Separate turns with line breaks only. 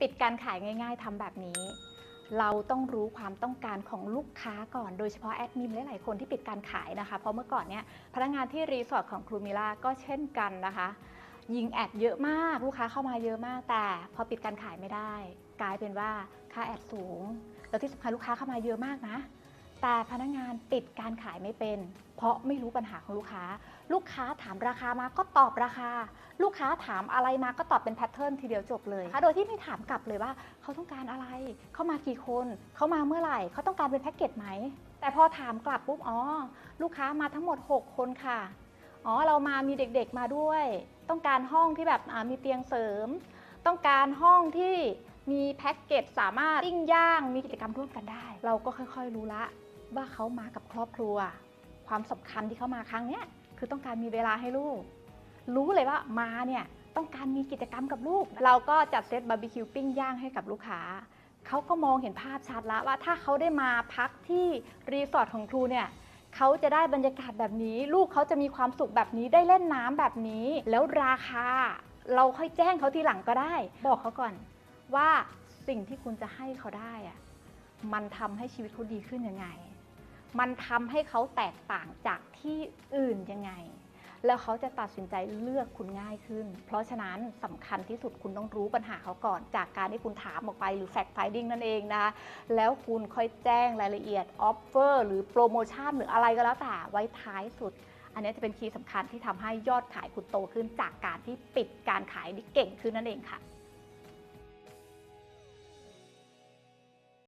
ปิดการขายง่าย ๆทำแบบนี้ เราต้องรู้ความต้องการของลูกค้าก่อน โดยเฉพาะแอดมินหลายๆคนที่ปิดการขายนะคะ เพราะเมื่อก่อนเนี่ยพนักงานที่รีสอร์ทของครูมิล่าก็เช่นกันนะคะ ยิงแอดเยอะมากลูกค้าเข้ามาเยอะมากแต่ พอปิดการขายไม่ได้ กลายเป็นว่าค่าแอดสูง แล้วที่สำคัญลูกค้าเข้ามาเยอะมากนะ แต่พนักงานปิดการขายไม่เป็น เพราะไม่รู้ปัญหาของลูกค้า ลูกค้าถามราคามาก็ตอบราคา ลูกค้าถามอะไรมาก็ตอบเป็นแพทเทิร์นทีเดียวจบเลยโดยที่ไม่ถามกลับเลยว่า เขาต้องการอะไร เขามากี่คน เขามาเมื่อไหร่ เขาต้องการเป็นแพ็กเกจไหม แต่พอถามกลับปุ๊บ อ๋อ ลูกค้ามาทั้งหมด 6 คนค่ะ อ๋อ เรามามีเด็กๆมาด้วย ต้องการห้องที่แบบมีเตียงเสริม ต้องการห้องที่มีแพ็กเกจสามารถปิ้งย่างมีกิจกรรมร่วมกันได้ เราก็ค่อยๆรู้ละ ว่าเขามากับครอบครัว ความสำคัญที่เขามาครั้งเนี้ยคือต้องการมีเวลาให้ลูก รู้เลยว่ามาเนี่ยต้องการมีกิจกรรมกับลูก เราก็จัดเซตบาร์บีคิวปิ้งย่างให้กับลูกค้าเขาก็มองเห็นภาพชัดแล้วว่าถ้าเขาได้มาพักที่รีสอร์ทของครูเนี่ยเขาจะได้บรรยากาศแบบนี้ ลูกเขาจะมีความสุขแบบนี้ได้เล่นน้ำแบบนี้ แล้วราคา เราค่อยแจ้งเขาทีหลังก็ได้ บอกเขาก่อนว่าสิ่งที่คุณจะให้เขาได้อะมันทำให้ชีวิตเขาดีขึ้นยังไง มันทำให้เขาแตกต่างจากที่อื่นยังไง แล้วเขาจะตัดสินใจเลือกคุณง่ายขึ้น เพราะฉะนั้นสำคัญที่สุดคุณต้องรู้ปัญหาเขาก่อน จากการที่คุณถามออกไปหรือ fact finding นั่นเองนะคะแล้วคุณค่อยแจ้งรายละเอียด offer หรือโปรโมชั่นหรืออะไรก็แล้วแต่ไว้ท้ายสุด อันนี้จะเป็นคีย์สำคัญที่ทำให้ยอดขายคุณโตขึ้นจากการที่ปิดการขายได้เก่งขึ้นนั่นเองค่ะ